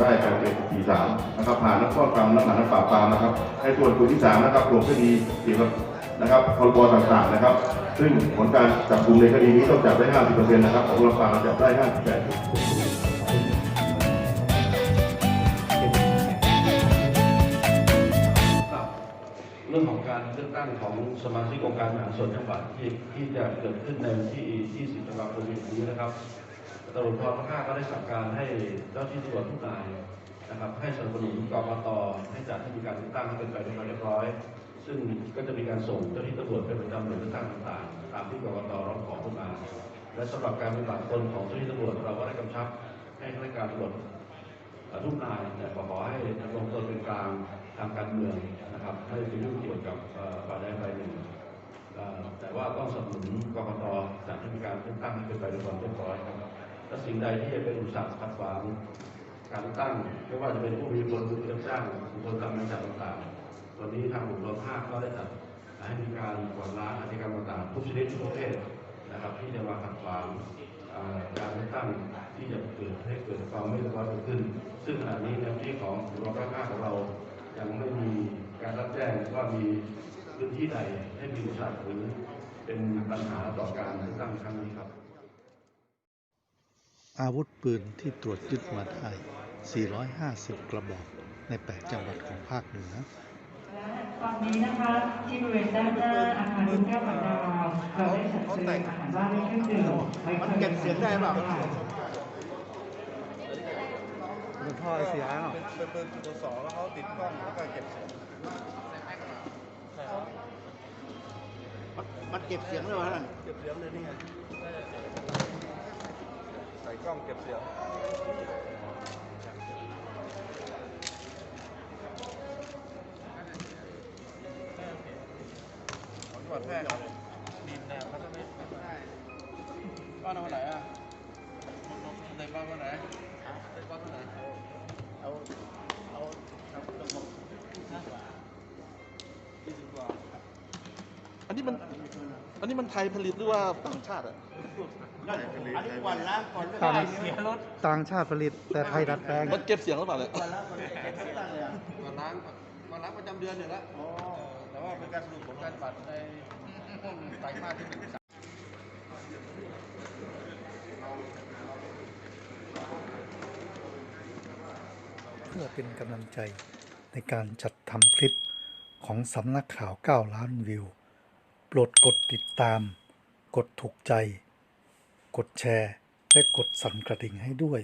ได้87-43นะครับผ่านนักข้อกรรมและผ่านนักปราบปรามนะครับในส่วนกลุ่มที่3นะครับกลุ่มคดีเกี่ยวกับนะครับพรบต่างๆนะครับ ซึ่งผลการจับกลุ่มในคดีนี้ต้องจับได้50%นต์นะครับของลำปาจับได้58ครับแปดเรื่องของการเลือกตั้งของสมาชิกองค์การบริหาส่วนจังหวัดที่ที่จะเกิดขึ้นในวันที่ 20ธันวาคมนี้นะครับ ตำรวจภูธรภาคห้าก็ได้สั่งการให้เจ้าที่ตำรวจทุกนายนะครับ ให้สนับสนุนกกตให้จัดให้มีการเลือกตั้งให้เป็นไปด้วยความเรียบร้อย ซึ่งก็จะมีการส่งเจ้าที่ตำรวจไปประจำหน่วยเลือกตั้งต่างๆ ตามที่กกตร้องขอเข้ามาและสำหรับการปฏิบัติตนของเจ้าที่ตำรวจเราก็ได้กำชับให้ข้าราชการตำรวจทุกนายแต่ขอให้ดำรงตนเป็นกลางทางการเมืองนะครับไม่ไปยุ่งเกี่ยวกับฝ่ายใดฝ่ายหนึ่งแต่ว่าต้องสนับสนุนกกตจัดให้มีการเลือกตั้งให้เป็นไปด้วยความเรียบร้อยครับ และสิ่งใดที่จะเป็นอุปสรรคขัดขวางการตั้ง ไม่ว่าจะเป็นผู้มีบนหรือผู้รับจ้างบุคคลตามมาจากต่างๆตอนนี้ทางบุคคลภาคก็ได้จัดให้มีการกวาดล้างอาชญากรรมต่างๆทุกชนิดทุกประเภทนะครับ ที่จะมาขัดขวางการเลือกตั้งที่จะเกิดให้เกิดความไม่เรียบร้อยเกิดขึ้น ซึ่งขณะนี้ในพื้นที่ของรองข้าของเรายังไม่มีการรับแจ้งว่ามีพื้นที่ใดให้มีอุปสรรคหรือเป็นปัญหาต่อการเลือกตั้งครั้งนี้ครับ อาวุธปืนที่ตรวจยึดมาได้ 450 กระบอกใน 8 จังหวัดของภาคเหนือตอนนี้นะคะที่บริเวณด้านหน้าอาคารรุ่นแก้วปันดาวเราได้จัดเตรียมอาหารว่างและเครื่องดื่มไว้มันเก็บเสียงได้เปล่าค่ะมันท่อเสียเป็นเป็นปืนตัวสองแล้วเขาติดกล้องแล้วก็เก็บเสียงมันมันเก็บเสียงเลยวะเก็บเสียงเลยนี่ไง ใส่กล้องเก็บเสียงของจังหวัดแพร่ครับดินแนวเขาจะไม่ไม่ได้บ้านเอาไหนอะในบ้านวันไหนในบ้านวันไหนเอาเอาเอากระบอกยี่สิบกว่าอันนี้มัน อันนี้มันไทยผลิตหรือว่าต่างชาติอะนั่นอันนี้ก่อนล้างก่อนต่างเสียรถต่างชาติผลิตแต่ไทยดัดแปลงมันเก็บเสียงหรือเปล่าเนี่ยก่อนล้างก่อนเก็บเสียงเลยอะก่อนล้างก่อนล้างประจำเดือนอยู่แล้วอ๋อแต่ว่าเป็นการสรุปของการปัดในไตรมาสที่หนึ่งเพื่อเป็นกำลังใจในการจัดทำคลิปของสำนักข่าว 9 ล้านวิว ปรดกดติดตาม กดถูกใจ กดแชร์ และกดสั่นกระดิ่งให้ด้วย